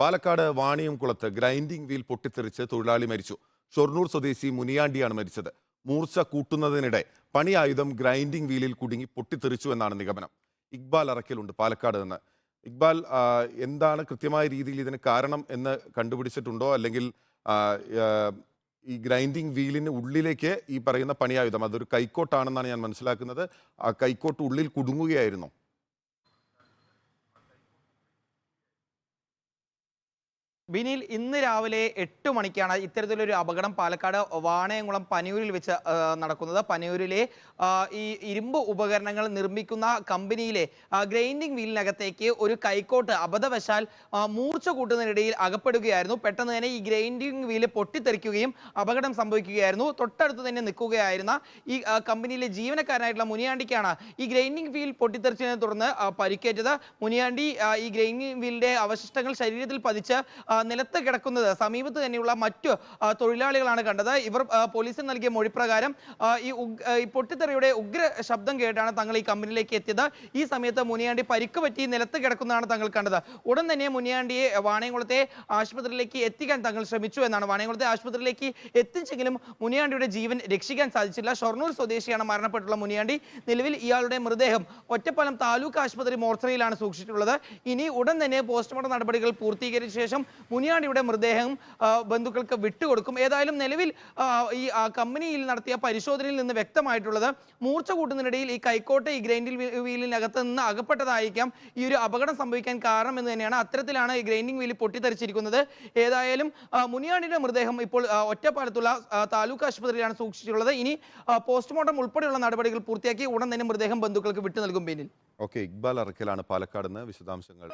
പാലക്കാട് വാണിയം വാണിയംകുളത്ത് grinding wheel പൊട്ടിത്തെറിച്ച് തൊഴിലാളി മരിച്ചു. ഷൊർണൂർ സ്വദേശി മുനിയാണ്ടിയാണ് മരിച്ചത്. മൂർച്ച കൂട്ടുന്നതിനിടെ പണിയായുധം ഗ്രൈൻഡിംഗ് വീലിൽ കുടുങ്ങി പൊട്ടിത്തെറിച്ചു എന്നാണ് നിഗമനം. ഇക്ബാൽ അറക്കലുണ്ട് പാലക്കാട് നിന്ന്. ഇക്ബാൽ എന്താണ് കൃത്യമായ രീതിയിൽ ഇതിന് കാരണം എന്ന് കണ്ടുപിടിച്ചിട്ടുണ്ടോ? അല്ലെങ്കിൽ ഈ ഗ്രൈൻഡിംഗ് വീലിന് ഉള്ളിലേക്ക് ഈ പറയുന്ന പണിയായുധം അതൊരു കൈക്കോട്ടാണെന്നാണ് ഞാൻ മനസ്സിലാക്കുന്നത്. ആ കൈക്കോട്ട് ഉള്ളിൽ കുടുങ്ങുകയായിരുന്നു? ബിനിൽ ഇന്ന് രാവിലെ എട്ട് മണിക്കാണ് ഇത്തരത്തിലൊരു അപകടം പാലക്കാട് വാണയംകുളം പനയൂരിൽ വെച്ച് നടക്കുന്നത്. പനയൂരിലെ ഈ ഇരുമ്പ് ഉപകരണങ്ങൾ നിർമ്മിക്കുന്ന കമ്പനിയിലെ ഗ്രൈൻഡിംഗ് വീലിനകത്തേക്ക് ഒരു കൈക്കോട്ട് അബദ്ധവശാൽ മൂർച്ച കൂട്ടുന്നതിനിടയിൽ അകപ്പെടുകയായിരുന്നു. പെട്ടെന്ന് തന്നെ ഈ ഗ്രൈൻഡിംഗ് വീൽ പൊട്ടിത്തെറിക്കുകയും അപകടം സംഭവിക്കുകയായിരുന്നു. തൊട്ടടുത്ത് തന്നെ നിൽക്കുകയായിരുന്ന ഈ കമ്പനിയിലെ ജീവനക്കാരനായിട്ടുള്ള മുനിയാണ്ടിക്കാണ് ഈ ഗ്രൈൻഡിംഗ് വീൽ പൊട്ടിത്തെറിച്ചതിനെ തുടർന്ന് പരിക്കേറ്റത്. മുനിയാണ്ടി ഈ ഗ്രൈൻഡിംഗ് വീലിന്റെ അവശിഷ്ടങ്ങൾ ശരീരത്തിൽ പതിച്ച് നിലത്ത് കിടക്കുന്നത്. സമീപത്ത് തന്നെയുള്ള മറ്റു തൊഴിലാളികളാണ് കണ്ടത്. ഇവർ പോലീസിന് നൽകിയ മൊഴിപ്രകാരം ഈ ഈ പൊട്ടിത്തെറിയുടെ ഉഗ്ര ശബ്ദം കേട്ടാണ് തങ്ങൾ ഈ കമ്പനിയിലേക്ക് എത്തിയത്. ഈ സമയത്ത് മുനിയാണ്ടി പരിക്ക് പറ്റി നിലത്ത് കിടക്കുന്നതാണ് തങ്ങൾ കണ്ടത്. ഉടൻ തന്നെ മുനിയാണ്ടിയെ വാണയംകുളത്തെ ആശുപത്രിയിലേക്ക് എത്തിക്കാൻ തങ്ങൾ ശ്രമിച്ചു എന്നാണ് വാണയംകുളത്തെ ആശുപത്രിയിലേക്ക് എത്തിച്ചെങ്കിലും മുനിയാണ്ടിയുടെ ജീവൻ രക്ഷിക്കാൻ സാധിച്ചില്ല. ഷൊർണൂർ സ്വദേശിയാണ് മരണപ്പെട്ടുള്ള മുനിയാണ്ടി. നിലവിൽ ഇയാളുടെ മൃതദേഹം ഒറ്റപ്പാലം താലൂക്ക് ആശുപത്രി മോർച്ചറിയിലാണ് സൂക്ഷിച്ചിട്ടുള്ളത്. ഇനി ഉടൻ തന്നെ പോസ്റ്റ്മോർട്ടം നടപടികൾ പൂർത്തീകരിച്ച ശേഷം മുനിയാണ്ടിയുടെ മൃതദേഹം ആ, ബന്ധുക്കൾക്ക് വിട്ടുകൊടുക്കും. ഏതായാലും നിലവിൽ ഈ കമ്പനിയിൽ നടത്തിയ പരിശോധനയിൽ നിന്ന് വ്യക്തമായിട്ടുള്ളത് മൂർച്ച കൂട്ടുന്നതിനിടയിൽ ഈ കൈക്കോട്ട് ഈ ഗ്രൈൻഡിൽ വീലിനകത്ത് നിന്ന് അകപ്പെട്ടതായിരിക്കാം. ഈ ഒരു അപകടം സംഭവിക്കാൻ കാരണം എന്ന് തന്നെയാണ് അത്തരത്തിലാണ് ഈ ഗ്രൈൻഡിംഗ് വീൽ പൊട്ടിത്തെറിച്ചിരിക്കുന്നത്. ഏതായാലും മുനിയാണിയുടെ മൃതദേഹം ഇപ്പോൾ ഒറ്റപ്പാലത്തുള്ള താലൂക്ക് ആശുപത്രിയിലാണ് സൂക്ഷിച്ചിട്ടുള്ളത്. ഇനി പോസ്റ്റ്മോർട്ടം ഉൾപ്പെടെയുള്ള നടപടികൾ പൂർത്തിയാക്കി ഉടൻ തന്നെ മൃതദേഹം ബന്ധുക്കൾക്ക് വിട്ടു നൽകും പിന്നിൽ ഓക്കെ ഇക്ബാൽ അറക്കലാണ് പാലക്കാട് നിന്ന് വിശദാംശങ്ങൾ.